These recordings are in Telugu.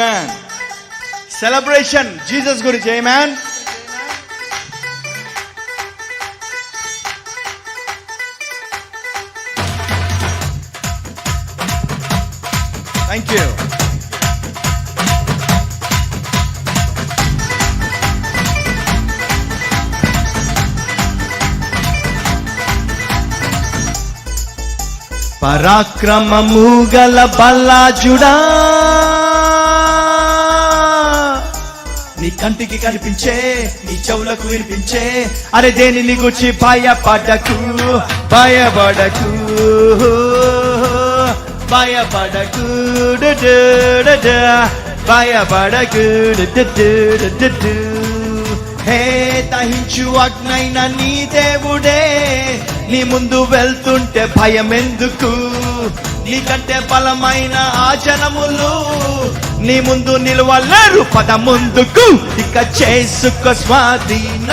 మ్యాన్ సెలబ్రేషన్ జీసస్ గురించి ఏ మ్యాన్ థ్యాంక్ యూ పరాక్రమము గల బల్లాజుడా. నీ కంటికి కనిపించే నీ చెవులకు వినిపించే. అరే దేనిని గుర్చి భయపడకు భయపడకు? భయపడకు భయపడకు హే దహించు అగ్నైన నీ దేవుడే. నీ ముందు వెళ్తుంటే భయం ఎందుకు నీకంటే బలమైన ఆచరములు నీ ముందు నిలవలేరు. పద ముందుకు. ఇక చేసుక స్వాధీన.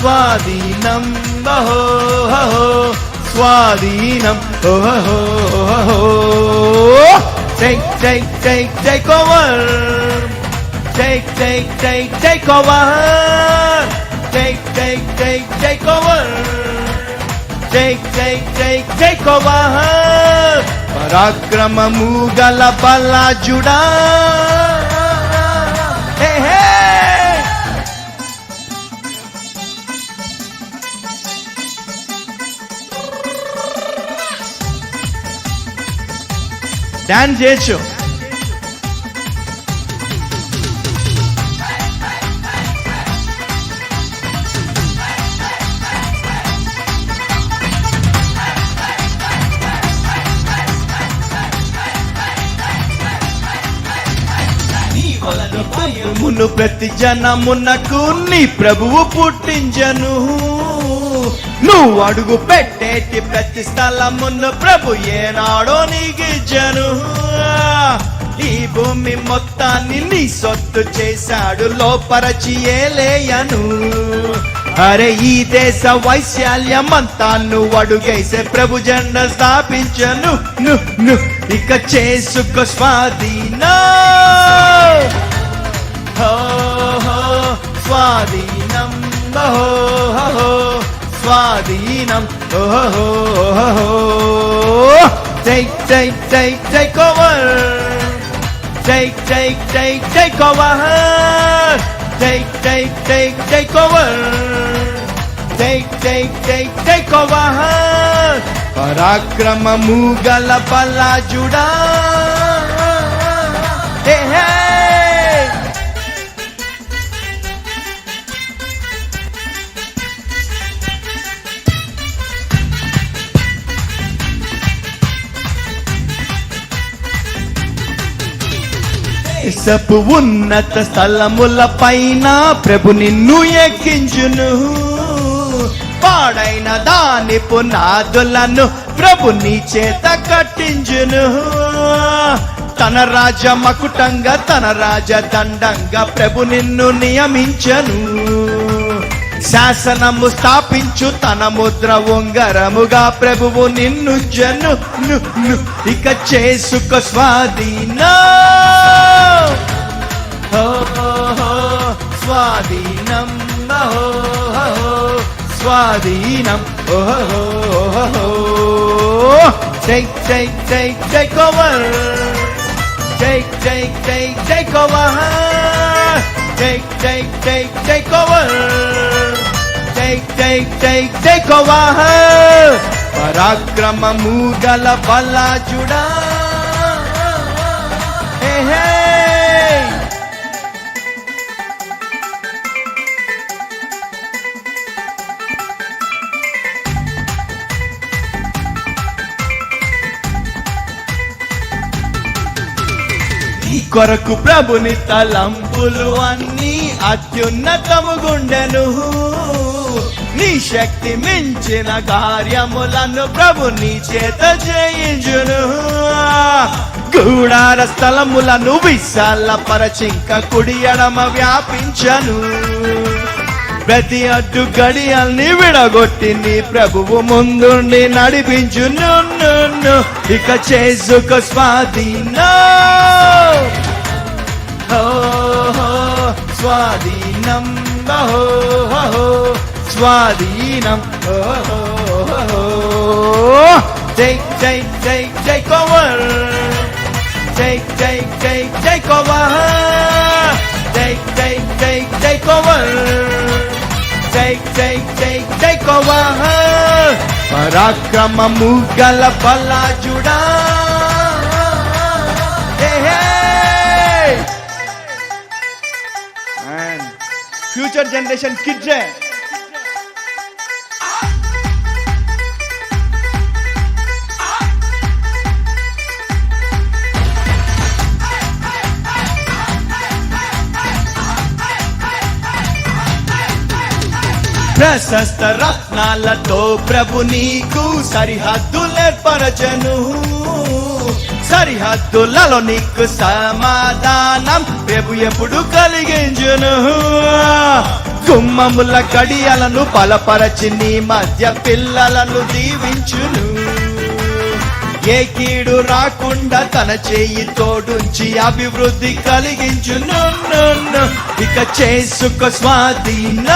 స్వాధీనం. బహో స్వాధీనం. జై జై జై జై కోవర్. జై జై జై జై కోవర్. జై జై జై జై కోవర్. జై జై జై జై over. పరాక్రమము గల బలాజుడా. హే. డాన్స్ చేయొచ్చు. మును ప్రతి జనమునకు నీ ప్రభువు పుట్టించను. నువ్వు అడుగు పెట్టేటి ప్రతి స్థలమును ప్రభు ఏనాడో నీకిచ్చను ఈ భూమి మొత్తాన్ని నీ సొత్తు చేశాడు లోపరచి ఏలేయను అరే ఈ దేశ వైశాల్యమంతా నువ్వు అడుగేసే ప్రభు జెండ స్థాపించను. ఇక చేసుకో స్వాధీనం స్వాధీనం హో స్వాధీనం ఓహో జై జై జై జై కోవర్ జై జై జై జై కోవర్ జై జై జై జై కోవర్ జై జై జై జై కోవర్ పరాక్రమము గల పల్లా జుడా దేశపు ఉన్నత స్థలముల పైన ప్రభు నిన్ను ఎక్కించును. పాడైన దాని పునాదులను ప్రభు నీ చేత కట్టించును. తన రాజ మకుటంగా తన రాజ దండంగా ప్రభు నిన్ను నియమించను. శాసనము స్థాపించు తన ముద్ర ఉంగరముగా ప్రభువు నిన్ను జను ఇక చేసుక స్వాధీనా. స్వాధీనం హో, హో, స్వాధీనం ఓహో Take, take, take, take over. Take, take, take, take over. Take, take, take, take over. Take, take, take, take over. పరాక్రమము గల బలాజుడా కొరకు ప్రభుని తలంపులు అన్ని అత్యున్నతము గుండెను. నీ శక్తి మించిన కార్యములను ప్రభు నీ చేత చేయించును. గూడార స్థలములను విశాల పరచింక కుడి ఎడమ వ్యాపించను. ప్రతి అడ్డు గడియల్ని విడగొట్టి నీ ప్రభువు ముందుండి నడిపించు ఇక చేసుకో స్వాధీనా. స్వాధీనం అహో అహో స్వాధీనం ఓహో జై జై జై జై కోవర్ జై జై జై జై కోవర్ జై జై జై జై కోవర్ జై జై జై జై కోవర్ పరాక్రమము గల బలాజుడా future generation kids है ప్రశస్త రత్నాలతో ప్రభు నీకు సరిహద్దులేర్పరచను సరిహద్దులలో నీకు సమాధానం రేపు ఎప్పుడు కలిగించును. గుమ్మముల కడియలను బలపరచి నీ మధ్య పిల్లలను దీవించును. ఏ కీడు రాకుండా తన చేయి తోడుంచి అభివృద్ధి కలిగించును. ఇక చేసుకో స్వాధీనం.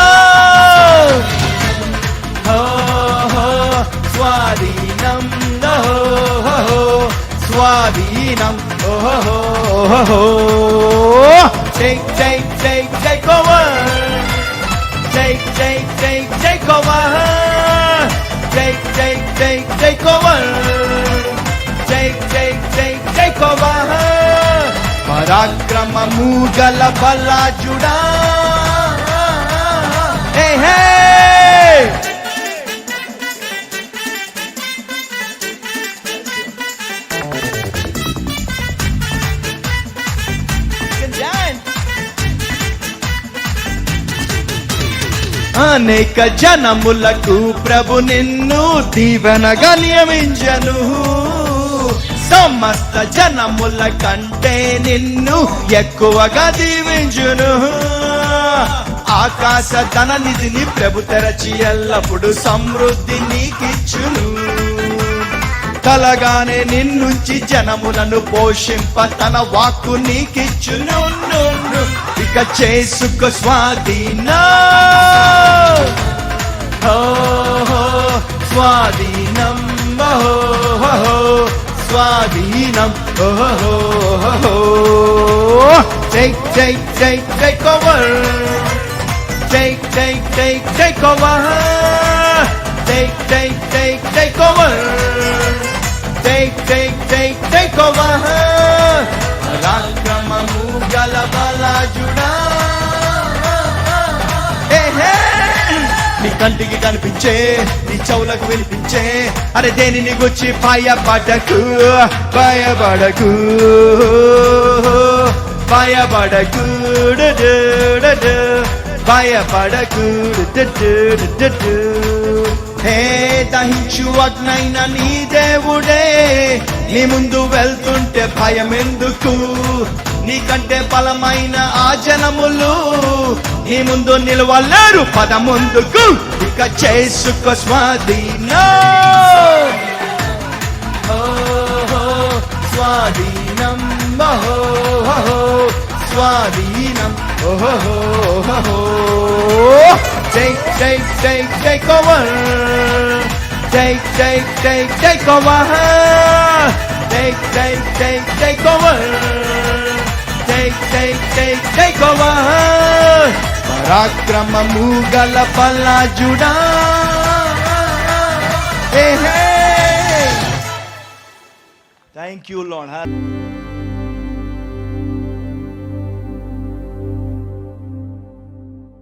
స్వాధీనం స్వాధీనం ఓహో ఓహో జై జై జై జై కోవ జై జై జై జై కోవ జై జై జై జై కోవ జై జై జై జై కోవ పరాక్రమము గల బలాజుడా హే హే అనేక జనములకు ప్రభు నిన్ను దీవెనగా నియమించను. సమస్త జనముల కంటే నిన్ను ఎక్కువగా దీవించును. ఆకాశ ధన నిధిని ప్రభు తెరచి ఎల్లప్పుడు సమృద్ధి నీకిచ్చును. కలగానే నిన్నుంచి జనములను పోషింప తన వాక్కు నీకిచ్చును. ఇక చేసుకో స్వాధీనా. స్వాధీనం హో హో, హో స్వాధీనం హో హో, హో, హో. Take, take, take, take over. Take, take, take, take over. Take, take, take, take over. Take, take, take, take over. పరాక్రమము గల బలాజుడా నీ కంటికి కనిపించే నీ చెవులకు వినిపించే అరే దేనిని గుచ్చి భయపడకు భయపడకు? భయపడకు భయపడకు హే దహించు అగ్నైన నీ దేవుడే నీ ముందు వెళ్తుంటే భయం ఎందుకు నీకంటే బలమైన ఆజనములు నీ ముందు నిలవలేరు. పద ముందుకు. ఇక చేసుకో స్వాధీన. స్వాధీనం. మహో స్వాధీనం. జై జై జై జై కోవర్ జై జై జై జై కోవహ జై జై జై జై కోవర్ Take, take, take, take over. పరాక్రమము గల పల్లాజుడా థ్యాంక్ యూ లాడ్